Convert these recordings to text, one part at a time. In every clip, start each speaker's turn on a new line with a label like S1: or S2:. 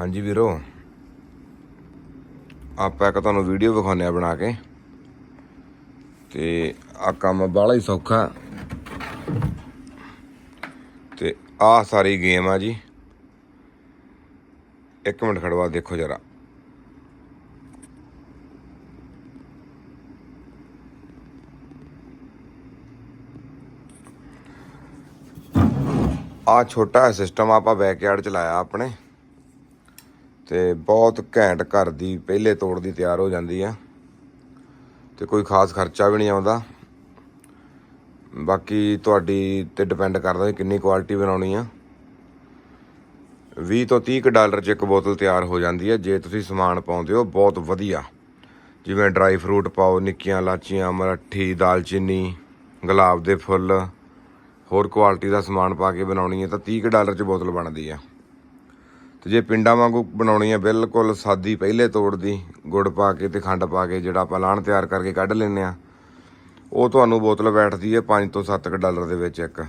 S1: ਹਾਂਜੀ ਵੀਰੋ। ਆਪਾਂ ਇੱਕ ਤੁਹਾਨੂੰ ਵੀਡੀਓ ਵਿਖਾਉਂਦੇ ਆ ਬਣਾ ਕੇ। ਤੇ ਆ ਕੰਮ ਬਾਹਲਾ ਹੀ ਸੌਖਾ। ਤੇ ਆ ਸਾਰੀ ਗੇਮ ਆ ਜੀ। ਇੱਕ ਮਿੰਟ ਖੜਵਾ ਦੇਖੋ ਜਰਾ। ਆ ਛੋਟਾ ਸਿਸਟਮ ਆਪਾਂ ਬੈਕਯਾਰਡ ਚ ਲਾਇਆ ਆਪਣੇ। ਤੇ ਬਹੁਤ ਘੈਂਟ ਘਰ ਦੀ ਪਹਿਲੇ ਤੋੜ ਦੀ ਤਿਆਰ ਹੋ ਜਾਂਦੀ ਆ। ਤੇ ਕੋਈ ਖਾਸ ਖਰਚਾ ਵੀ ਨਹੀਂ ਆਉਂਦਾ। ਬਾਕੀ ਤੁਹਾਡੀ ਤੇ ਡਿਪੈਂਡ ਕਰਦਾ ਕਿੰਨੀ ਕੁਆਲਿਟੀ ਬਣਾਉਣੀ ਆ। 20 ਤੋਂ 30 ਕੁ ਡਾਲਰ 'ਚ ਇੱਕ ਬੋਤਲ ਤਿਆਰ ਹੋ ਜਾਂਦੀ ਹੈ ਜੇ ਤੁਸੀਂ ਸਮਾਨ ਪਾਉਂਦੇ ਹੋ, ਬਹੁਤ ਵਧੀਆ। ਜਿਵੇਂ ਡਰਾਈ ਫਰੂਟ ਪਾਓ, ਨਿੱਕੀਆਂ ਲਾਚੀਆਂ, ਮਰੱਠੀ, ਦਾਲਚੀਨੀ, ਗੁਲਾਬ ਦੇ ਫੁੱਲ, ਹੋਰ ਕੁਆਲਿਟੀ ਦਾ ਸਮਾਨ ਪਾ ਕੇ ਬਣਾਉਣੀ ਹੈ ਤਾਂ 30 ਕੁ ਡਾਲਰ 'ਚ ਬੋਤਲ ਬਣਦੀ ਆ। ਤੇ ਜੇ ਪਿੰਡਾਂ ਵਾਂਗੂ ਬਣਾਉਣੀ ਹੈ ਬਿਲਕੁਲ ਸਾਦੀ ਪਹਿਲੇ ਤੋੜ ਦੀ, ਗੁੜ ਪਾ ਕੇ ਤੇ ਖੰਡ ਪਾ ਕੇ ਜਿਹੜਾ ਆਪਾਂ ਲਾਣ ਤਿਆਰ ਕਰਕੇ ਕੱਢ ਲੈਂਦੇ ਆ। ਉਹ ਤੁਹਾਨੂੰ ਬੋਤਲ ਬੈਠਦੀ ਹੈ 5 ਤੋਂ 7 ਕੁ ਡਾਲਰ ਦੇ ਵਿੱਚ ਇੱਕ।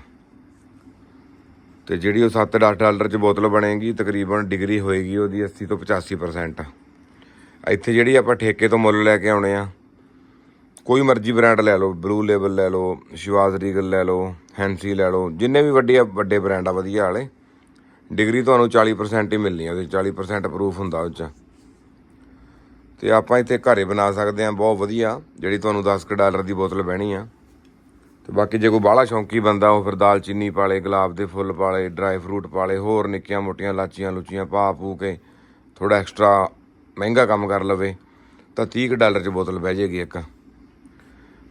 S1: ਤੇ ਜਿਹੜੀ ਉਹ 7-10 ਡਾਲਰ 'ਚ ਬੋਤਲ ਬਣੇਗੀ, ਤਕਰੀਬਨ ਡਿਗਰੀ ਹੋਏਗੀ ਉਹਦੀ 80 ਤੋਂ 85% ਇੱਥੇ ਜਿਹੜੀ ਆਪਾਂ ਠੇਕੇ ਤੋਂ ਮੁੱਲ ਲੈ ਕੇ ਆਉਣੇ ਆ, ਕੋਈ ਮਰਜ਼ੀ ਬ੍ਰਾਂਡ ਲੈ ਲਓ ਬਲੂ ਲੇਬਲ ਲੈ ਲਓ ਸ਼ਿਵਾਜ਼ ਰੀਗਲ ਲੈ ਲਓ ਹੈਂਸੀ ਲੈ ਲਓ, ਜਿੰਨੇ ਵੀ ਵੱਡੇ ਵੱਡੇ ਬ੍ਰਾਂਡ ਆ ਵਧੀਆ ਵਾਲੇ ਡਿਗਰੀ ਤੁਹਾਨੂੰ 40% ਹੀ ਮਿਲਣੀ ਆ ਉਹਦੇ 'ਚ, 40% ਪ੍ਰੂਫ ਹੁੰਦਾ ਉਹ 'ਚ। ਤੇ ਆਪਾਂ ਇੱਥੇ ਘਰੇ ਬਣਾ ਸਕਦੇ ਆ ਬਹੁਤ ਵਧੀਆ ਜਿਹੜੀ ਤੁਹਾਨੂੰ 10 ਕੁ ਡਾਲਰ ਦੀ ਬੋਤਲ ਬਹਿਣੀ ਆ। ਤੇ ਬਾਕੀ ਜੇ ਕੋਈ ਬਾਹਲਾ ਸ਼ੌਂਕੀ ਬੰਦਾ ਉਹ ਫਿਰ ਦਾਲਚੀਨੀ ਪਾਲੇ ਗੁਲਾਬ ਦੇ ਫੁੱਲ ਪਾਲੇ ਡਰਾਈ ਫਰੂਟ ਪਾਲੇ ਹੋਰ ਨਿੱਕੀਆਂ ਮੋਟੀਆਂ ਲਾਚੀਆਂ ਲੁਚੀਆਂ ਪਾ ਪੂ ਕੇ ਥੋੜਾ ਐਕਸਟਰਾ ਮਹਿੰਗਾ ਕੰਮ ਕਰ ਲਵੇ ਤਾਂ 30 ਕੁ ਡਾਲਰ 'ਚ ਬੋਤਲ ਬਹਿ ਜਾਏਗੀ ਇੱਕ।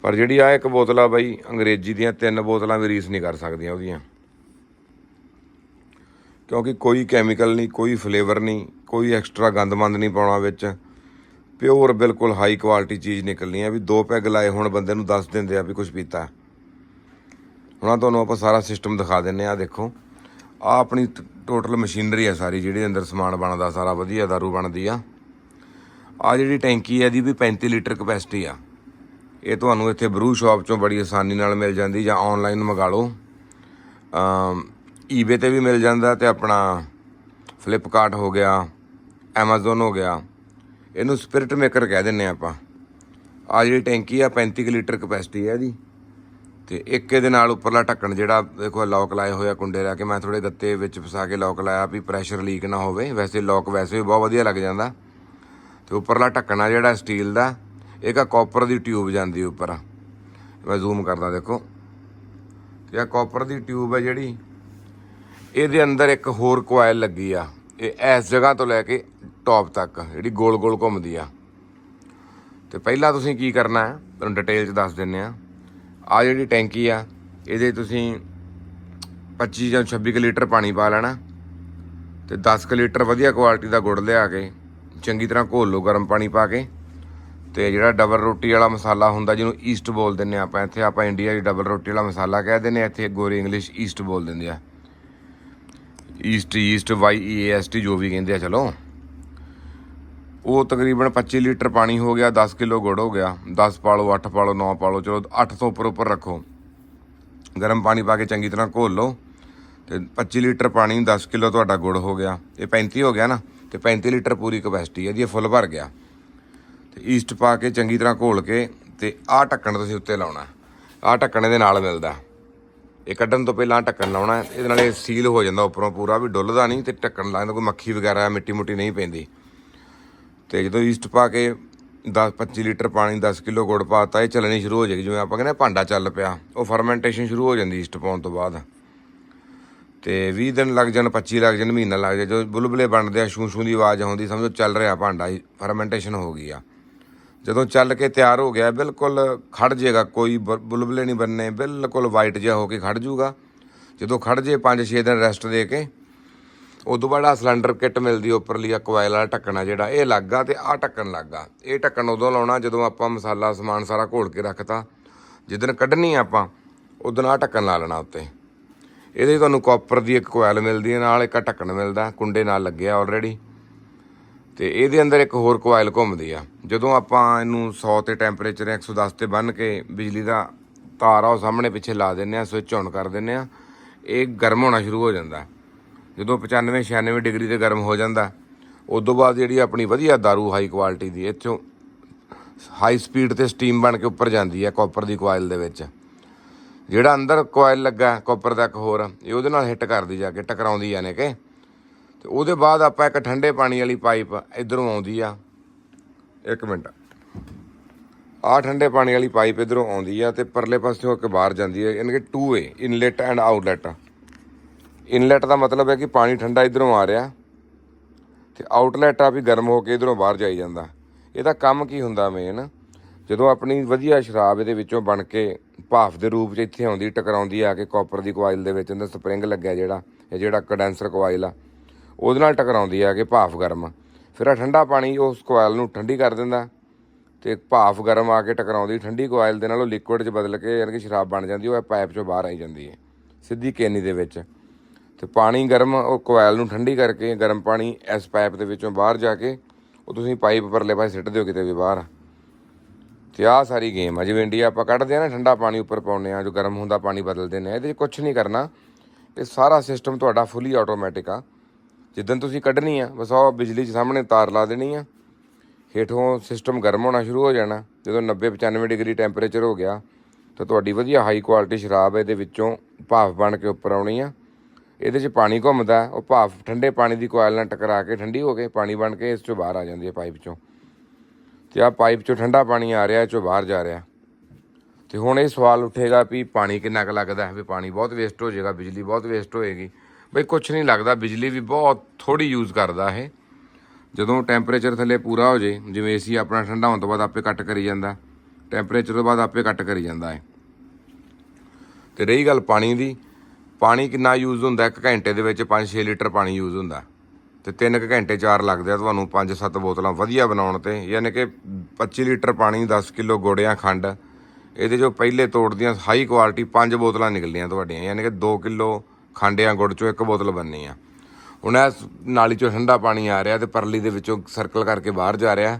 S1: ਪਰ ਜਿਹੜੀ ਆ ਇੱਕ ਬੋਤਲ ਆ ਬਾਈ ਅੰਗਰੇਜ਼ੀ ਦੀਆਂ ਤਿੰਨ ਬੋਤਲਾਂ ਵੀ ਰੀਸ ਨਹੀਂ ਕਰ ਸਕਦੀਆਂ ਉਹਦੀਆਂ। ਕਿਉਂਕਿ ਕੋਈ ਕੈਮੀਕਲ ਨਹੀਂ, ਕੋਈ ਫਲੇਵਰ ਨਹੀਂ, ਕੋਈ ਐਕਸਟਰਾ ਗੰਦਮੰਦ ਨਹੀਂ ਪਾਉਣਾ ਵਿੱਚ। ਪਿਓਰ ਬਿਲਕੁਲ ਹਾਈ ਕੁਆਲਿਟੀ ਚੀਜ਼ ਨਿਕਲਣੀ ਹੈ ਵੀ ਦੋ ਪੈਗ ਲਾਏ ਹੁਣ ਬੰਦੇ ਨੂੰ ਦੱਸ ਦਿੰਦੇ ਆ ਵੀ ਕੁਝ ਪੀਤਾ। ਹੁਣ ਤੁਹਾਨੂੰ ਆਪਾਂ ਸਾਰਾ ਸਿਸਟਮ ਦਿਖਾ ਦਿੰਨੇ ਆ ਦੇਖੋ। ਆ ਆਪਣੀ ਟੋਟਲ ਮਸ਼ੀਨਰੀ ਆ ਸਾਰੀ, ਜਿਹੜੀ ਅੰਦਰ ਸਮਾਨ ਬਣਦਾ, ਸਾਰਾ ਵਧੀਆ ਦਾਰੂ ਬਣਦੀ ਆ। ਆ ਜਿਹੜੀ ਟੈਂਕੀ ਹੈ ਇਹਦੀ ਵੀ 35 ਲੀਟਰ ਕਪੈਸਿਟੀ ਆ। ਇਹ ਤੁਹਾਨੂੰ ਇੱਥੇ ਬਰੂ ਸ਼ਾਪ ਚੋਂ ਬੜੀ ਆਸਾਨੀ ਨਾਲ ਮਿਲ ਜਾਂਦੀ ਜਾਂ ਆਨਲਾਈਨ ਮੰਗਾ ਲਓ। ਈਬੇ ਤੇ ਵੀ ਮਿਲ ਜਾਂਦਾ ਤੇ ਆਪਣਾ ਫਲਿੱਪਕਾਰਟ ਹੋ ਗਿਆ, Amazon ਹੋ ਗਿਆ। ਇਹਨੂੰ ਸਪਿਰਿਟ ਮੇਕਰ ਕਹਿ ਦਿੰਨੇ ਆਪਾਂ। ਆ ਜਿਹੜੀ ਟੈਂਕੀ ਆ 35 ਕੁ ਲੀਟਰ ਕਪੈਸਿਟੀ ਹੈ ਇਹਦੀ। ਤੇ ਇੱਕ ਇਹਦੇ ਨਾਲ ਉੱਪਰਲਾ ਢੱਕਣ ਜਿਹੜਾ ਦੇਖੋ ਲੌਕ ਲਾਏ ਹੋਇਆ ਕੁੰਡੇ ਲਾ ਕੇ, ਮੈਂ ਥੋੜੇ ਗੱਤੇ ਵਿੱਚ ਫਸਾ ਕੇ ਲੌਕ ਲਾਇਆ ਵੀ ਪ੍ਰੈਸ਼ਰ ਲੀਕ ਨਾ ਹੋਵੇ। ਵੈਸੇ ਲੌਕ ਵੈਸੇ ਵੀ ਬਹੁਤ ਵਧੀਆ ਲੱਗ ਜਾਂਦਾ। ਤੇ ਉੱਪਰਲਾ ਢੱਕਣ ਆ ਜਿਹੜਾ ਸਟੀਲ ਦਾ, ਇੱਕ ਆ ਕਾਪਰ ਦੀ ਟਿਊਬ ਜਾਂਦੀ ਉੱਪਰ। ਮੈਂ ਜ਼ੂਮ ਕਰਦਾ ਦੇਖੋ। ਤੇ ਆ ਕਾਪਰ ਦੀ ਟਿਊਬ ਹੈ ਜਿਹੜੀ ਇਹਦੇ ਅੰਦਰ ਇੱਕ ਹੋਰ ਕੋਇਲ ਲੱਗੀ ਆ। ਇਹ ਇਸ ਜਗ੍ਹਾ ਤੋਂ ਲੈ ਕੇ ਟੌਪ ਤੱਕ ਜਿਹੜੀ ਗੋਲ ਗੋਲ ਘੁੰਮਦੀ ਆ। ਤੇ ਪਹਿਲਾਂ ਤੁਸੀਂ ਕੀ ਕਰਨਾ ਹੈ? ਤੁਹਾਨੂੰ ਡਿਟੇਲ ਚ ਦੱਸ ਦਿੰਨੇ ਆ ਆ ਜਿਹੜੀ ਟੈਂਕੀ ਆ ਇਹਦੇ ਤੁਸੀਂ 25 ਜਾਂ 26 ਕੁ ਲੀਟਰ ਪਾਣੀ ਪਾ ਲੈਣਾ। ਤੇ 10 ਕੁ ਲੀਟਰ ਵਧੀਆ ਕੁਆਲਿਟੀ ਦਾ ਗੁੜ ਲਿਆ ਕੇ ਚੰਗੀ ਤਰ੍ਹਾਂ ਘੋਲ ਲਓ ਗਰਮ ਪਾਣੀ ਪਾ ਕੇ। ਤੇ ਜਿਹੜਾ ਡਬਲ ਰੋਟੀ ਵਾਲਾ ਮਸਾਲਾ ਹੁੰਦਾ ਜਿਹਨੂੰ ਈਸਟ ਬੋਲ ਦਿੰਨੇ ਆਪਾਂ ਇੱਥੇ ਆਪਾਂ ਇੰਡੀਆ 'ਚ ਡਬਲ ਰੋਟੀ ਵਾਲਾ ਮਸਾਲਾ ਕਹਿ ਦਿੰਨੇ ਆ, ਇੱਥੇ ਗੋਰੀ ਇੰਗਲਿਸ਼ ਈਸਟ ਬੋਲ ਦਿੰਦੇ ਆ। East east Y E A S T ਜੋ ਵੀ ਕਹਿੰਦੇ ਆ, ਚਲੋ। ਉਹ ਤਕਰੀਬਨ 25 ਲੀਟਰ ਪਾਣੀ ਹੋ ਗਿਆ 10 ਕਿਲੋ ਗੁੜ ਹੋ ਗਿਆ। 10 ਪਾ ਲਓ 8 ਪਾਲੋ ਲਓ 9 ਪਾ ਚਲੋ 8 ਤੋਂ ਉੱਪਰ ਉੱਪਰ ਰੱਖੋ। ਗਰਮ ਪਾਣੀ ਪਾ ਕੇ ਚੰਗੀ ਤਰ੍ਹਾਂ ਘੋਲ ਲਓ। ਤੇ 25 ਲੀਟਰ ਪਾਣੀ 10 ਕਿਲੋ ਤੁਹਾਡਾ ਗੁੜ ਹੋ ਗਿਆ। ਇਹ 35 ਹੋ ਗਿਆ ਨਾ, ਤੇ 35 ਲੀਟਰ ਪੂਰੀ ਕਪੈਸਿਟੀ ਹੈ ਜੀ ਇਹ ਫੁੱਲ ਭਰ ਗਿਆ। ਤੇ ਈਸਟ ਪਾ ਕੇ ਚੰਗੀ ਤਰ੍ਹਾਂ ਘੋਲ ਕੇ, ਤੇ ਆਹ ਢੱਕਣ ਤੁਸੀਂ ਉੱਤੇ ਲਾਉਣਾ। ਆਹ ਢੱਕਣ ਦੇ ਨਾਲ ਮਿਲਦਾ। ਇਹ ਕੱਢਣ ਤੋਂ ਪਹਿਲਾਂ ਢੱਕਣ ਲਾਉਣਾ ਇਹਦੇ ਨਾਲ ਇਹ ਸੀਲ ਹੋ ਜਾਂਦਾ ਉੱਪਰੋਂ ਪੂਰਾ ਵੀ ਡੁੱਲਦਾ ਨਹੀਂ ਤੇ ਢੱਕਣ ਲਾਉਂਦਾ ਕੋਈ ਮੱਖੀ ਵਗੈਰਾ ਮਿੱਟੀ ਮੁੱਟੀ ਨਹੀਂ ਪੈਂਦੀ। ਤੇ ਜਦੋਂ ਈਸਟ ਪਾ ਕੇ 10 25 ਲੀਟਰ ਪਾਣੀ 10 ਕਿਲੋ ਗੁੜ ਪਾਤਾ ਇਹ ਚੱਲਣੀ ਸ਼ੁਰੂ ਹੋ ਜਾਏਗੀ। ਜਿਵੇਂ ਆਪਾਂ ਕਹਿੰਦੇ ਭਾਂਡਾ ਚੱਲ ਪਿਆ, ਉਹ ਫਰਮੈਂਟੇਸ਼ਨ ਸ਼ੁਰੂ ਹੋ ਜਾਂਦੀ ਈਸਟ ਪਾਉਣ ਤੋਂ ਬਾਅਦ। ਤੇ 20 ਦਿਨ ਲੱਗ ਜਾਣ 25 ਲੱਗ ਜਾਣ, ਮਹੀਨਾ ਲੱਗ ਜਾਏ। ਜਦੋਂ ਬੁਲਬੁਲੇ ਬਣਦੇ ਆ ਸ਼ੂ ਸ਼ੂ ਦੀ ਆਵਾਜ਼ ਆਉਂਦੀ, ਸਮਝੋ ਚੱਲ ਰਿਹਾ ਭਾਂਡਾ ਫਰਮੈਂਟੇਸ਼ਨ ਹੋ ਗਈ ਆ। ਜਦੋਂ ਚੱਲ ਕੇ ਤਿਆਰ ਹੋ ਗਿਆ, ਬਿਲਕੁਲ ਖੜ ਜਾਏਗਾ ਕੋਈ, ਬ- ਬੁਲਬੁਲੇ ਨਹੀਂ ਬੰਨੇ, ਬਿਲਕੁਲ ਵਾਈਟ ਜਿਹਾ ਹੋ ਕੇ ਖੜ ਜਾਊਗਾ ਜਦੋਂ ਖੜ ਜੇ 5-6 ਦਿਨ ਰੈਸਟ ਦੇ ਕੇ, ਉਦੋਂ ਬਾਅਦ ਆ ਸਿਲੰਡਰ ਕਿੱਟ ਮਿਲਦੀ ਉੱਪਰਲੀ ਆ ਕੋਇਲ ਵਾਲਾ ਢੱਕਣਾ ਜਿਹੜਾ, ਇਹ ਲੱਗਾ ਤੇ ਆ ਢੱਕਣ ਲੱਗਾ ਇਹ ਢੱਕਣ ਉਦੋਂ ਲਾਉਣਾ ਜਦੋਂ ਆਪਾਂ ਮਸਾਲਾ, ਸਮਾਨ ਸਾਰਾ ਘੋਲ ਕੇ ਰੱਖਤਾ। ਜਿੱਦਣ ਕੱਢਣੀ ਆਪਾਂ, ਉਦੋਂ ਆ ਢੱਕਣ ਲਾ ਲੈਣਾ ਉੱਤੇ। ਇਹਦੇ ਤੁਹਾਨੂੰ ਕਾਪਰ ਦੀ ਇੱਕ ਕੋਇਲ ਮਿਲਦੀ ਹੈ ਨਾਲ ਇੱਕ ਢੱਕਣ ਮਿਲਦਾ, ਕੁੰਡੇ ਨਾਲ ਲੱਗਿਆ ਆਲਰੇਡੀ ਤੇ ਇਹਦੇ ਅੰਦਰ ਇੱਕ ਹੋਰ ਕੋਇਲ ਘੁੰਮਦੀ ਆ। ਜਦੋਂ ਆਪਾਂ ਇਹਨੂੰ 100 ਤੇ ਟੈਂਪਰੇਚਰ 110 ਤੇ ਬੰਨ ਕੇ ਬਿਜਲੀ ਦਾ ਤਾਰ ਆ ਉਹ ਸਾਹਮਣੇ ਪਿੱਛੇ ਲਾ ਦਿੰਨੇ ਆ ਸਵਿਚ ਔਨ ਕਰ ਦਿੰਨੇ ਆ, ਇਹ ਗਰਮ ਹੋਣਾ ਸ਼ੁਰੂ ਹੋ ਜਾਂਦਾ। ਜਦੋਂ 95 96 ਡਿਗਰੀ ਤੇ ਗਰਮ ਹੋ ਜਾਂਦਾ, ਉਦੋਂ ਬਾਅਦ ਜਿਹੜੀ ਆਪਣੀ ਵਧੀਆ दारू ਹਾਈ ਕੁਆਲਿਟੀ ਦੀ ਇੱਥੋਂ ਹਾਈ ਸਪੀਡ ਤੇ ਸਟੀਮ ਬਣ ਕੇ ਉੱਪਰ ਜਾਂਦੀ ਹੈ ਕਾਪਰ ਦੀ ਕੋਇਲ ਦੇ ਵਿੱਚ। ਜਿਹੜਾ ਅੰਦਰ ਕੋਇਲ ਲੱਗਾ ਕਾਪਰ ਦਾ ਇੱਕ ਹੋਰ, ਇਹ ਉਹਦੇ ਨਾਲ ਹਿੱਟ ਕਰਦੀ ਜਾ ਕੇ, ਟਕਰਾਉਂਦੀ ਯਾਨੀ ਕਿ। ਤੇ ਉਹਦੇ ਬਾਅਦ ਆਪਾਂ ਇੱਕ ਠੰਡੇ ਪਾਣੀ ਵਾਲੀ ਪਾਈਪ ਇਧਰੋਂ ਆਉਂਦੀ ਆ। ਇੱਕ ਮਿੰਟ। ਆ ਠੰਡੇ ਪਾਣੀ ਵਾਲੀ ਪਾਈਪ ਇਧਰੋਂ ਆਉਂਦੀ ਆ ਤੇ ਪਰਲੇ ਪਾਸਿਓਂ ਇੱਕ ਬਾਹਰ ਜਾਂਦੀ ਹੈ ਯਾਨੀ ਕਿ two way inlet and outlet inlet ਦਾ ਮਤਲਬ ਹੈ ਕਿ ਪਾਣੀ ਠੰਡਾ ਇਧਰੋਂ ਆ ਰਿਹਾ ਤੇ ਆਊਟਲੈਟ ਆ ਵੀ ਗਰਮ ਹੋ ਕੇ ਇਧਰੋਂ ਬਾਹਰ ਜਾਈ ਜਾਂਦਾ। ਇਹਦਾ ਕੰਮ ਕੀ ਹੁੰਦਾ ਮੇਨ ਜਦੋਂ ਆਪਣੀ ਵਧੀਆ ਸ਼ਰਾਬ ਇਹਦੇ ਵਿੱਚੋਂ ਬਣ ਕੇ ਭਾਫ ਦੇ ਰੂਪ 'ਚ ਇੱਥੇ ਆਉਂਦੀ, ਟਕਰਾਉਂਦੀ ਆ ਕੇ ਕਾਪਰ ਦੀ ਕੋਇਲ ਦੇ ਵਿੱਚ ਉਹਦਾ ਸਪਰਿੰਗ ਲੱਗਿਆ ਜਿਹੜਾ, ਇਹ ਜਿਹੜਾ ਕੰਡੈਂਸਰ ਕੋਇਲ ਆ ਉਹਦੇ ਨਾਲ ਟਕਰਾਉਂਦੀ ਆ ਕਿ ਭਾਫ ਗਰਮ। ਫਿਰ ਆ ਠੰਡਾ ਪਾਣੀ ਉਸ ਕੋਇਲ ਨੂੰ ਠੰਡੀ ਕਰ ਦਿੰਦਾ। ਤੇ ਭਾਫ ਗਰਮ ਆ ਕੇ ਟਕਰਾਉਂਦੀ, ਠੰਡੀ ਕੋਇਲ ਦੇ ਨਾਲ ਉਹ ਲਿਕੁਇਡ 'ਚ ਬਦਲ ਕੇ ਯਾਨੀ ਕਿ ਸ਼ਰਾਬ ਬਣ ਜਾਂਦੀ, ਉਹ ਪਾਈਪ 'ਚੋਂ ਬਾਹਰ ਆਈ ਜਾਂਦੀ ਹੈ, ਸਿੱਧੀ ਕੇਨੀ ਦੇ ਵਿੱਚ। ਤੇ ਪਾਣੀ ਗਰਮ ਉਹ ਕੋਇਲ ਨੂੰ ਠੰਡੀ ਕਰਕੇ ਗਰਮ ਪਾਣੀ ਇਸ ਪਾਈਪ ਦੇ ਵਿੱਚੋਂ ਬਾਹਰ ਜਾ ਕੇ ਉਹ ਤੁਸੀਂ ਪਾਈਪ ਪਰਲੇ ਪਾਸੇ ਸਿੱਟ ਦਿਓ ਕਿਤੇ ਵੀ ਬਾਹਰ। ਤੇ ਆਹ ਸਾਰੀ ਗੇਮ ਆ। ਜਿਵੇਂ ਇੰਡੀਆ ਆਪਾਂ ਕੱਢਦੇ ਆ ਨਾ, ਠੰਡਾ ਪਾਣੀ ਉੱਪਰ ਪਾਉਂਦੇ ਆ, ਜੋ ਗਰਮ ਹੁੰਦਾ ਪਾਣੀ ਬਦਲਦੇ ਨੇ ਇਹਦੇ 'ਚ ਕੁਝ ਨਹੀਂ ਕਰਨਾ। ਇਹ ਸਾਰਾ ਸਿਸਟਮ ਤੁਹਾਡਾ ਫੁੱਲੀ ਆਟੋਮੈਟਿਕ ਆ। ਜਿੱਦਣ ਤੁਸੀਂ ਕੱਢਣੀ ਆ, ਬਸ ਉਹ ਬਿਜਲੀ 'ਚ ਸਾਹਮਣੇ ਤਾਰ ਲਾ ਦੇਣੀ ਆ। ਹੇਠੋਂ ਸਿਸਟਮ ਗਰਮ ਹੋਣਾ ਸ਼ੁਰੂ ਹੋ ਜਾਣਾ। ਜਦੋਂ 90 95 ਡਿਗਰੀ ਟੈਂਪਰੇਚਰ ਹੋ ਗਿਆ, ਤਾਂ ਤੁਹਾਡੀ ਵਧੀਆ ਹਾਈ ਕੁਆਲਿਟੀ ਸ਼ਰਾਬ ਇਹਦੇ ਵਿੱਚੋਂ ਭਾਫ ਬਣ ਕੇ ਉੱਪਰ ਆਉਣੀ ਆ। ਇਹਦੇ 'ਚ ਪਾਣੀ ਘੁੰਮਦਾ, ਉਹ ਭਾਫ ਠੰਡੇ ਪਾਣੀ ਦੀ ਕੋਇਲ ਨਾਲ ਟਕਰਾ ਕੇ ਠੰਡੀ ਹੋ ਕੇ ਪਾਣੀ ਬਣ ਕੇ ਇਸ 'ਚੋਂ ਬਾਹਰ ਆ ਜਾਂਦੀ ਹੈ ਪਾਈਪ 'ਚੋਂ। ਤੇ ਆ ਪਾਈਪ 'ਚੋਂ ਠੰਡਾ ਪਾਣੀ ਆ ਰਿਹਾ, ਇਹ 'ਚੋਂ ਬਾਹਰ ਜਾ ਰਿਹਾ। ਤੇ ਹੁਣ ਇਹ ਸਵਾਲ ਉੱਠੇਗਾ ਵੀ ਪਾਣੀ ਕਿੰਨਾ ਕੁ ਲੱਗਦਾ ਵੀ ਪਾਣੀ ਬਹੁਤ ਵੇਸਟ ਹੋ ਜਾਏਗਾ, ਬਿਜਲੀ ਬਹੁਤ ਵੇਸਟ ਹੋਏਗੀ। ਬਈ ਕੁਝ ਨਹੀਂ ਲੱਗਦਾ, ਬਿਜਲੀ ਵੀ ਬਹੁਤ ਥੋੜੀ ਯੂਜ਼ ਕਰਦਾ ਇਹ। ਜਦੋਂ ਟੈਂਪਰੇਚਰ ਥੱਲੇ ਪੂਰਾ ਹੋ ਜੇ, ਜਿਵੇਂ ਏਸੀ ਆਪਣਾ ਠੰਡਾ ਹੋਣ ਤੋਂ ਬਾਅਦ ਆਪੇ ਕੱਟ ਕਰੀ ਜਾਂਦਾ ਟੈਂਪਰੇਚਰ ਤੋਂ ਬਾਅਦ ਆਪੇ ਕੱਟ ਕਰੀ ਜਾਂਦਾ ਹੈ ਤੇ ਰਹੀ ਗੱਲ ਪਾਣੀ ਦੀ, ਪਾਣੀ ਕਿੰਨਾ ਯੂਜ਼ ਹੁੰਦਾ, ਇੱਕ ਘੰਟੇ ਦੇ ਵਿੱਚ 5-6 ਲੀਟਰ ਪਾਣੀ ਯੂਜ਼ ਹੁੰਦਾ। ਤੇ 3 ਘੰਟੇ 4 ਲੱਗਦੇ ਆ ਤੁਹਾਨੂੰ 5-7 ਬੋਤਲਾਂ ਵਧੀਆ ਬਣਾਉਣ ਤੇ, ਯਾਨੀ ਕਿ 25 ਲੀਟਰ ਪਾਣੀ 10 ਕਿਲੋ ਗੋੜਿਆਂ ਖੰਡ, ਇਹਦੇ ਜੋ ਪਹਿਲੇ ਤੋੜਦੀਆਂ ਹਾਈ ਕੁਆਲਿਟੀ 5 ਬੋਤਲਾਂ ਨਿਕਲਦੀਆਂ ਤੁਹਾਡੀਆਂ, ਯਾਨੀ ਕਿ 2 ਕਿਲੋ ਖੰਡਿਆਂ ਗੁੜ ਚੋਂ ਇੱਕ ਬੋਤਲ ਬਣਨੀ ਆ। ਹੁਣ ਇਸ ਨਾਲੀ ਚੋਂ ਠੰਡਾ ਪਾਣੀ ਆ ਰਿਹਾ ਤੇ ਪਰਲੀ ਦੇ ਵਿੱਚੋਂ ਸਰਕਲ ਕਰਕੇ ਬਾਹਰ ਜਾ ਰਿਹਾ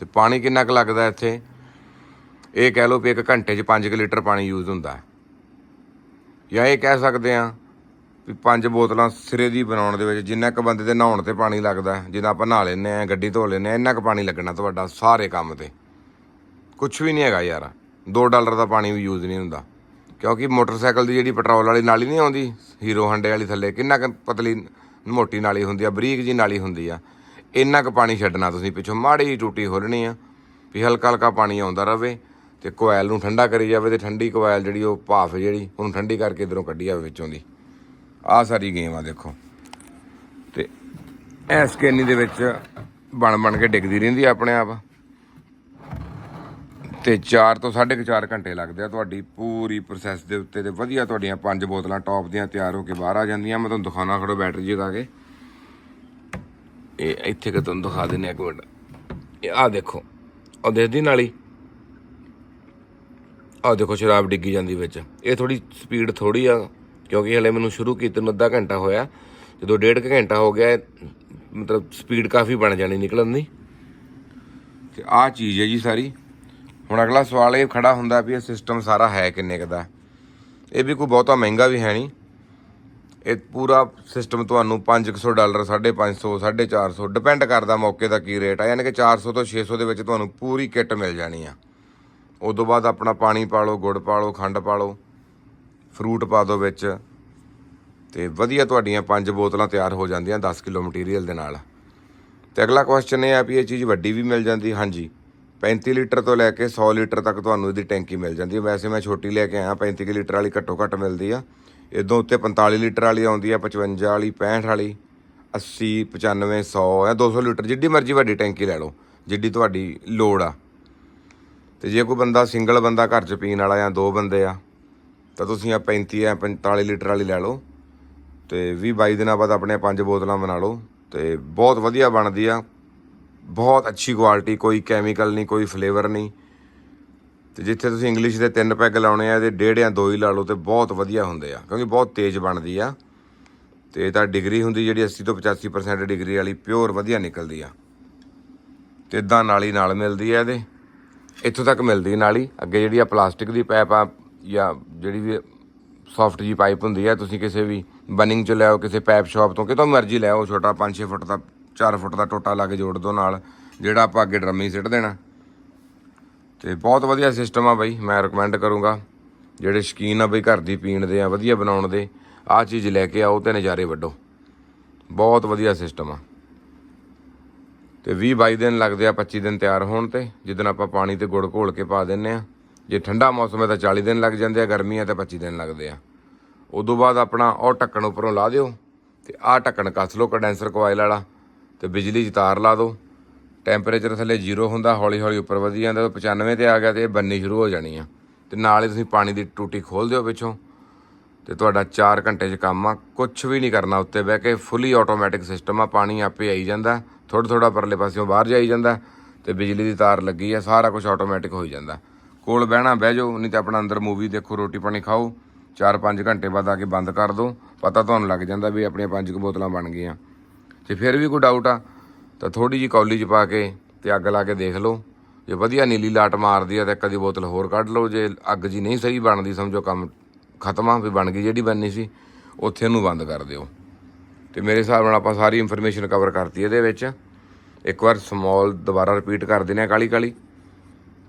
S1: ਤੇ ਪਾਣੀ ਕਿੰਨਾ ਕੁ ਲੱਗਦਾ ਇੱਥੇ? ਇਹ ਕਹਿ ਲਓ ਵੀ ਇੱਕ ਘੰਟੇ 'ਚ 5 ਲੀਟਰ ਪਾਣੀ ਯੂਜ਼ ਹੁੰਦਾ ਹੈ। ਜਾਂ ਇਹ ਕਹਿ ਸਕਦੇ ਆ ਵੀ ਪੰਜ ਬੋਤਲਾਂ ਸਿਰੇ ਦੀ ਬਣਾਉਣ ਦੇ ਵਿੱਚ ਜਿੰਨਾ ਕੁ ਬੰਦੇ ਦੇ ਨਹਾਉਣ ਤੇ ਪਾਣੀ ਲੱਗਦਾ ਜਿੰਨਾ ਆਪਾਂ ਨਹਾ ਲੈਂਦੇ ਆ ਗੱਡੀ ਧੋ ਲੈਂਦੇ ਆ ਇੰਨਾ ਕੁ ਪਾਣੀ ਲੱਗਣਾ ਤੁਹਾਡਾ ਸਾਰੇ ਕੰਮ ਤੇ। ਕੁਝ ਵੀ ਨਹੀਂ ਹੈਗਾ ਯਾਰ। 2 ਡਾਲਰ ਦਾ ਪਾਣੀ ਵੀ ਯੂਜ਼ ਨਹੀਂ ਹੁੰਦਾ। ਕਿਉਂਕਿ ਮੋਟਰਸਾਈਕਲ ਦੀ ਜਿਹੜੀ ਪੈਟਰੋਲ ਵਾਲੀ ਨਾਲੀ ਨਹੀਂ ਆਉਂਦੀ, ਹੀਰੋ ਹੰਡੇ ਵਾਲੀ ਥੱਲੇ, ਕਿੰਨਾ ਕੁ ਪਤਲੀ ਮੋਟੀ ਨਾਲੀ ਹੁੰਦੀ ਆ, ਬਰੀਕ ਜੀ ਨਾਲੀ ਹੁੰਦੀ ਆ, ਇੰਨਾ ਕੁ ਪਾਣੀ ਛੱਡਣਾ ਤੁਸੀਂ ਪਿੱਛੋਂ, ਮਾੜੀ ਜਿਹੀ ਟੂਟੀ ਖੋਲਣੀ ਆ, ਵੀ ਹਲਕਾ ਹਲਕਾ ਪਾਣੀ ਆਉਂਦਾ ਰਵੇ ਤੇ ਕੋਇਲ ਨੂੰ ਠੰਡਾ ਕਰੀ ਜਾਵੇ ਤੇ ਠੰਡੀ ਕੋਇਲ ਜਿਹੜੀ ਉਹ ਭਾਫ ਜਿਹੜੀ, ਉਹਨੂੰ ਠੰਡੀ ਕਰਕੇ ਇਧਰੋਂ ਕੱਢੀ ਜਾਵੇ ਵਿੱਚੋਂ ਦੀ। ਆਹ ਸਾਰੀ ਗੇਮ ਆ ਦੇਖੋ। ਤੇ ਐ ਕੇਨੀ ਦੇ ਵਿੱਚ ਬਣ ਬਣ ਕੇ ਡਿੱਗਦੀ ਰਹਿੰਦੀ ਆਪਣੇ ਆਪ। ਤੇ 4 ਤੋਂ 4.5 ਘੰਟੇ ਲੱਗਦੇ ਆ ਤੁਹਾਡੀ ਪੂਰੀ ਪ੍ਰੋਸੈਸ ਦੇ ਉੱਤੇ ਤੇ ਵਧੀਆ ਤੁਹਾਡੀਆਂ ਪੰਜ ਬੋਤਲਾਂ ਟੌਪ ਦੀਆਂ ਤਿਆਰ ਹੋ ਕੇ ਬਾਹਰ ਆ ਜਾਂਦੀਆਂ। ਮੈਂ ਤੁਹਾਨੂੰ ਦਿਖਾਉਣਾ ਖੜੋ ਬੈਟਰੀ ਜਗਾ ਕੇ। ਇਹ ਇੱਥੇ ਕਿ ਤੁਹਾਨੂੰ ਦਿਖਾ ਦਿੰਨੇ ਇੱਕ ਮਿੰਟ। ਇਹ ਆ ਦੇਖੋ ਉਹ ਦੇਖਦੀ ਨਾਲੀ। ਆ ਦੇਖੋ ਸ਼ਰਾਬ ਡਿੱਗੀ ਜਾਂਦੀ ਵਿੱਚ। ਇਹ ਥੋੜੀ ਸਪੀਡ ਥੋੜੀ ਆ, ਕਿਉਂਕਿ ਹਲੇ ਮੈਨੂੰ ਸ਼ੁਰੂ ਕੀਤੇ ਨੂੰ ਅੱਧਾ ਘੰਟਾ ਹੋਇਆ। ਜਦੋਂ ਡੇਢ ਕੁ ਘੰਟਾ ਹੋ ਗਿਆ, ਮਤਲਬ ਸਪੀਡ ਕਾਫੀ ਬਣ ਜਾਣੀ ਨਿਕਲਣ ਦੀ। ਤੇ ਆਹ ਚੀਜ਼ ਹੈ ਜੀ ਸਾਰੀ। ਹੁਣ ਅਗਲਾ ਸਵਾਲ ਇਹ ਖੜਾ ਹੁੰਦਾ ਵੀ ਇਹ ਸਿਸਟਮ ਸਾਰਾ ਹੈ ਕਿੰਨੇ ਕੁ ਦਾ? ਇਹ ਵੀ ਕੋਈ ਬਹੁਤਾ ਮਹਿੰਗਾ ਵੀ ਹੈ ਨਹੀਂ। ਇਹ ਪੂਰਾ ਸਿਸਟਮ ਤੁਹਾਨੂੰ 500 ਡਾਲਰ 550 450 ਡਿਪੈਂਡ ਕਰਦਾ ਮੌਕੇ ਦਾ ਕੀ ਰੇਟ ਆ। ਯਾਨੀ ਕਿ 400 ਤੋਂ 600 ਦੇ ਵਿੱਚ ਤੁਹਾਨੂੰ ਪੂਰੀ ਕਿੱਟ ਮਿਲ ਜਾਣੀ ਆ। ਉਦੋਂ ਬਾਅਦ ਆਪਣਾ ਪਾਣੀ ਪਾ ਲਓ ਗੁੜ ਪਾ ਲਓ ਖੰਡ ਪਾ ਲਓ ਫਰੂਟ ਪਾ ਦਿਓ ਵਿੱਚ। ਤੇ ਵਧੀਆ ਤੁਹਾਡੀਆਂ ਪੰਜ ਬੋਤਲਾਂ ਤਿਆਰ ਹੋ ਜਾਂਦੀਆਂ 10 ਕਿਲੋ ਮਟੀਰੀਅਲ ਦੇ ਨਾਲ। ਤੇ ਅਗਲਾ ਕੁਐਸਚਨ ਇਹ ਆ ਵੀ ਇਹ ਚੀਜ਼ ਵੱਡੀ ਵੀ ਮਿਲ ਜਾਂਦੀ, ਹਾਂਜੀ। 35 ਲੀਟਰ ਤੋਂ ਲੈ ਕੇ 100 ਲੀਟਰ ਤੱਕ ਤੁਹਾਨੂੰ ਇਹਦੀ ਟੈਂਕੀ ਮਿਲ ਜਾਂਦੀ ਹੈ। ਵੈਸੇ ਮੈਂ ਛੋਟੀ ਲੈ ਕੇ ਆਇਆ 35 ਕੁ ਲੀਟਰ ਵਾਲੀ ਘੱਟੋ ਘੱਟ ਮਿਲਦੀ ਆ। ਇਦੋਂ ਉੱਤੇ 45 ਲੀਟਰ ਵਾਲੀ ਆਉਂਦੀ ਆ 55 ਵਾਲੀ 65 ਵਾਲੀ 80 95 100 ਜਾਂ 200 ਲੀਟਰ, ਜਿੱਡੀ ਮਰਜ਼ੀ ਵੱਡੀ ਟੈਂਕੀ ਲੈ ਲਓ, ਜਿੱਡੀ ਤੁਹਾਡੀ ਲੋੜ ਆ। ਤੇ ਜੇ ਕੋਈ ਬੰਦਾ ਸਿੰਗਲ ਬੰਦਾ ਘਰ 'ਚ ਪੀਣ ਵਾਲਾ ਜਾਂ ਦੋ ਬੰਦੇ ਆ, ਤਾਂ ਤੁਸੀਂ ਆ 35 ਜਾਂ 45 ਲੀਟਰ ਵਾਲੀ ਲੈ ਲਓ ਤੇ 20 22 ਦਿਨਾਂ ਬਾਅਦ ਆਪਣੇ ਪੰਜ ਬੋਤਲਾਂ ਬਣਾ ਲਓ ਤੇ ਬਹੁਤ ਵਧੀਆ ਬਣਦੀ ਆ। ਬਹੁਤ ਅੱਛੀ ਕੁਆਲਿਟੀ ਕੋਈ ਕੈਮੀਕਲ ਨਹੀਂ, ਕੋਈ ਫਲੇਵਰ ਨਹੀਂ। ਤੇ ਜਿੱਥੇ ਤੁਸੀਂ ਇੰਗਲਿਸ਼ ਦੇ ਤਿੰਨ ਪੈਗ ਲਾਉਣੇ ਆ, ਇਹਦੇ ਡੇਢ ਜਾਂ ਦੋ ਹੀ ਲਾ ਲਓ ਤੇ ਬਹੁਤ ਵਧੀਆ ਹੁੰਦੇ ਆ, ਕਿਉਂਕਿ ਬਹੁਤ ਤੇਜ਼ ਬਣਦੀ ਆ। ਤੇ ਇਹ ਤਾਂ ਡਿਗਰੀ ਹੁੰਦੀ ਜਿਹੜੀ 80 ਤੋਂ 85% ਡਿਗਰੀ ਵਾਲੀ ਪਿਓਰ ਵਧੀਆ ਨਿਕਲਦੀ ਆ। ਤੇ ਇਦਾਂ ਨਾਲੀ ਨਾਲ ਮਿਲਦੀ ਆ ਇਹਦੇ। ਇੱਥੋਂ ਤੱਕ ਮਿਲਦੀ ਨਾਲੀ ਅੱਗੇ ਜਿਹੜੀ ਆ ਪਲਾਸਟਿਕ ਦੀ ਪਾਈਪ ਆ, ਜਾਂ ਜਿਹੜੀ ਵੀ ਸੌਫਟ ਜੀ ਪਾਈਪ ਹੁੰਦੀ ਆ, ਤੁਸੀਂ ਕਿਸੇ ਵੀ, ਬਨਿੰਗ ਚ ਲਿਆਓ ਕਿਸੇ ਪਾਈਪ ਸ਼ਾਪ ਤੋਂ, ਕਿਤੋਂ ਮਰਜ਼ੀ ਲਿਆਓ ਛੋਟਾ 5-6 ਫੁੱਟ ਦਾ 4 ਫੁੱਟ ਦਾ ਟੋਟਾ ਲਾ ਕੇ ਜੋੜ ਦੋ ਨਾਲ, ਜਿਹੜਾ ਆਪਾਂ ਅੱਗੇ ਡਰਮੀ ਸਿੱਟ ਦੇਣਾ। ਤੇ ਬਹੁਤ ਵਧੀਆ ਸਿਸਟਮ ਆ ਬਾਈ, ਮੈਂ ਰეკਮੈਂਡ ਕਰੂੰਗਾ। ਜਿਹੜੇ ਸ਼ਕੀਨ ਆ ਬਈ ਘਰ ਦੀ ਪੀਣ ਦੇ ਆ, ਵਧੀਆ ਬਣਾਉਣ ਦੇ, ਆਹ ਚੀਜ਼ ਲੈ ਕੇ ਆਓ ਤੇ ਨਜ਼ਾਰੇ ਵੱਢੋ। ਬਹੁਤ ਵਧੀਆ ਸਿਸਟਮ ਆ। ਤੇ 20 22 ਦਿਨ ਲੱਗਦੇ ਆ 25 ਦਿਨ ਤਿਆਰ ਹੋਣ ਤੇ, ਜਿੱਦਣ ਆਪਾਂ ਪਾਣੀ ਤੇ ਗੁੜ ਘੋਲ ਕੇ ਪਾ ਦਿੰਨੇ ਆ। ਜੇ ਠੰਡਾ ਮੌਸਮ ਹੈ ਤਾਂ 40 ਦਿਨ ਲੱਗ ਜਾਂਦੇ ਆ, ਗਰਮੀ ਹੈ ਤਾਂ 25 ਦਿਨ ਲੱਗਦੇ ਆ। ਉਦੋਂ ਬਾਅਦ ਆਪਣਾ ਉਹ ਢੱਕਣ ਉੱਪਰੋਂ ਲਾ ਦਿਓ, ਤੇ ਆਹ ਢੱਕਣ ਕੱਸ ਲਓ ਕੰਡੈਂਸਰ ਕੋਇਲ ਵਾਲਾ। ਤੇ ਬਿਜਲੀ 'ਚ ਤਾਰ ਲਾ ਦਿਓ ਟੈਂਪਰੇਚਰ ਥੱਲੇ ਜ਼ੀਰੋ ਹੁੰਦਾ ਹੌਲੀ ਹੌਲੀ ਉੱਪਰ ਵਧੀ ਜਾਂਦਾ, ਤਾਂ 95 ਤੇ ਆ ਗਿਆ ਤੇ ਇਹ ਬੰਨੀ ਸ਼ੁਰੂ ਹੋ ਜਾਣੀ ਆ। ਤੇ ਨਾਲ ਹੀ ਤੁਸੀਂ ਪਾਣੀ ਦੀ ਟੂਟੀ ਖੋਲ ਦਿਓ ਪਿੱਛੋਂ। ਤੇ ਤੁਹਾਡਾ 4 ਘੰਟੇ 'ਚ ਕੰਮ ਆ। ਕੁਝ ਵੀ ਨਹੀਂ ਕਰਨਾ ਉੱਤੇ ਬਹਿ ਕੇ ਫੁੱਲੀ ਆਟੋਮੈਟਿਕ ਸਿਸਟਮ ਆ, ਪਾਣੀ ਆਪੇ ਆਈ ਜਾਂਦਾ। ਥੋੜਾ ਥੋੜਾ ਪਰਲੇ ਪਾਸਿਓਂ ਬਾਹਰ ਜਾਈ ਜਾਂਦਾ, ਤੇ ਬਿਜਲੀ ਦੀ ਤਾਰ ਲੱਗੀ ਆ, ਸਾਰਾ ਕੁਝ ਆਟੋਮੈਟਿਕ ਹੋਈ ਜਾਂਦਾ। ਕੋਲ ਬਹਿਣਾ ਬਹਿ ਜਾਓ, ਨਹੀਂ ਤਾਂ ਆਪਣਾ ਅੰਦਰ ਮੂਵੀ ਦੇਖੋ, ਰੋਟੀ ਪਾਣੀ ਖਾਓ। 4-5 ਘੰਟੇ ਬਾਅਦ ਆ ਕੇ ਬੰਦ ਕਰ ਦਿਓ ਪਤਾ ਤੁਹਾਨੂੰ ਲੱਗ ਜਾਂਦਾ ਵੀ ਆਪਣੀਆਂ ਪੰਜ ਕੁ ਬੋਤਲਾਂ ਬਣ ਗਈਆਂ। ਤੇ ਫਿਰ ਵੀ ਕੋਈ ਡਾਊਟ ਆ, ਤਾਂ ਥੋੜੀ ਜੀ ਕੌਲੀ 'ਚ ਪਾ ਕੇ ਤੇ ਅੱਗ ਲਾ ਕੇ ਦੇਖ ਲਓ। ਜੇ ਵਧੀਆ ਨੀਲੀ ਲਾਟ ਮਾਰਦੀ ਆ ਤਾਂ ਇੱਕ ਅੱਧੀ ਬੋਤਲ ਹੋਰ ਕੱਢ ਲਓ। ਜੇ ਅੱਗ ਜੀ ਨਹੀਂ ਸਹੀ ਬਣਦੀ, ਸਮਝੋ ਕੰਮ ਖਤਮ ਆ, ਵੀ ਬਣ ਗਈ ਜਿਹੜੀ ਬਣਨੀ ਸੀ, ਉੱਥੇ ਉਹਨੂੰ ਬੰਦ ਕਰ ਦਿਓ। ਤੇ ਮੇਰੇ ਹਿਸਾਬ ਨਾਲ ਆਪਾਂ ਸਾਰੀ ਇਨਫੋਰਮੇਸ਼ਨ ਕਵਰ ਕਰਤੀ ਇਹਦੇ ਵਿੱਚ। ਇੱਕ ਵਾਰ ਸਮਾਲ ਦੁਬਾਰਾ ਰਿਪੀਟ ਕਰ ਦਿੰਦੇ ਆ ਕਾਲੀ ਕਾਲੀ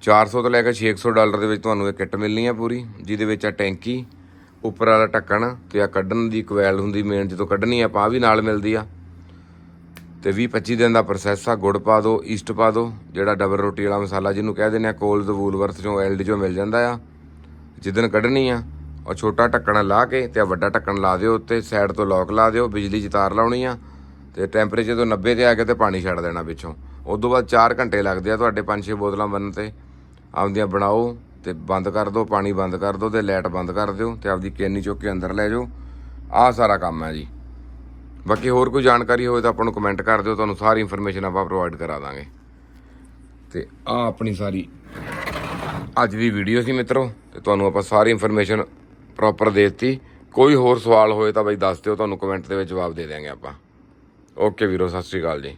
S1: 400 ਤੋਂ ਲੈ ਕੇ 600 ਡਾਲਰ ਦੇ ਵਿੱਚ ਤੁਹਾਨੂੰ ਇਹ ਕਿੱਟ ਮਿਲਣੀ ਆ ਪੂਰੀ, ਜਿਹਦੇ ਵਿੱਚ ਆ ਟੈਂਕੀ, ਉੱਪਰ ਵਾਲਾ ਢੱਕਣ ਤੇ ਆ ਕੱਢਣ ਦੀ ਕੋਇਲ ਹੁੰਦੀ ਮੇਨ ਜਦੋਂ ਕੱਢਣੀ ਆ, ਆਪਾਂ ਵੀ ਨਾਲ ਮਿਲਦੀ ਆ। ਤੇ 20 25 ਦਿਨ ਦਾ ਪ੍ਰੋਸੈਸ ਆ, ਗੁੜ ਪਾ ਦਿਓ ਈਸਟ ਪਾ ਦਿਓ ਜਿਹੜਾ ਡਬਲ ਰੋਟੀ ਵਾਲਾ ਮਸਾਲਾ ਜਿਹਨੂੰ ਕਹਿ ਦਿੰਦੇ ਆ ਕੋਲਸ ਵੂਲਵਰਥ ਚੋਂ ਐਲਡੀ ਚੋਂ ਮਿਲ ਜਾਂਦਾ ਆ। ਜਿੱਦਣ ਕੱਢਣੀ ਆ, ਉਹ ਛੋਟਾ ਢੱਕਣ ਲਾ ਕੇ ਤੇ ਆ ਵੱਡਾ ਢੱਕਣ ਲਾ ਦਿਓ ਉੱਤੇ ਸਾਈਡ ਤੋਂ ਲੌਕ ਲਾ ਦਿਓ, ਬਿਜਲੀ 'ਚ ਤਾਰ ਲਾਉਣੀ ਆ ਤੇ ਟੈਂਪਰੇਚਰ ਤੋਂ 90 ਤੇ ਆ ਕੇ ਤੇ ਪਾਣੀ ਛੱਡ ਦੇਣਾ ਪਿੱਛੋਂ ਉਸ ਤੋਂ ਬਾਅਦ 4 ਘੰਟੇ ਲੱਗਦੇ ਆ ਤੁਹਾਡੇ 5-6 ਬੋਤਲਾਂ ਬਣਨ ਤੇ। ਆਪਦੀਆਂ ਬਣਾਓ ਤੇ ਬੰਦ ਕਰ ਦਿਓ ਪਾਣੀ ਬੰਦ ਕਰ ਦਿਓ ਤੇ ਲਾਈਟ ਬੰਦ ਕਰ ਦਿਓ ਤੇ ਆਪਦੀ ਕੈਨੀ ਚੁੱਕ ਕੇ ਅੰਦਰ ਲੈ ਜਾਓ। ਆਹ ਸਾਰਾ ਕੰਮ ਹੈ ਜੀ। ਬਾਕੀ ਹੋਰ ਕੋਈ ਜਾਣਕਾਰੀ ਹੋਵੇ ਤਾਂ ਆਪਾਂ ਨੂੰ ਕਮੈਂਟ ਕਰ ਦਿਓ, ਤੁਹਾਨੂੰ ਸਾਰੀ ਇਨਫੋਰਮੇਸ਼ਨ ਆਪਾਂ ਪ੍ਰੋਵਾਈਡ ਕਰਾ ਦਾਂਗੇ। ਤੇ ਆ ਆਪਣੀ ਸਾਰੀ ਅੱਜ ਦੀ ਵੀਡੀਓ ਸੀ ਮਿੱਤਰੋ, ਤੇ ਤੁਹਾਨੂੰ ਆਪਾਂ ਸਾਰੀ ਇਨਫੋਰਮੇਸ਼ਨ ਪ੍ਰੋਪਰ ਦੇ ਦਿੱਤੀ। ਕੋਈ ਹੋਰ ਸਵਾਲ ਹੋਏ ਤਾਂ ਬਈ ਦੱਸ ਦਿਓ, ਤੁਹਾਨੂੰ ਕਮੈਂਟ ਦੇ ਵਿੱਚ ਜਵਾਬ ਦੇ ਦਿਆਂਗੇ ਆਪਾਂ। ਓਕੇ ਵੀਰੋ, ਸਤਿ ਸ਼੍ਰੀ ਅਕਾਲ ਜੀ।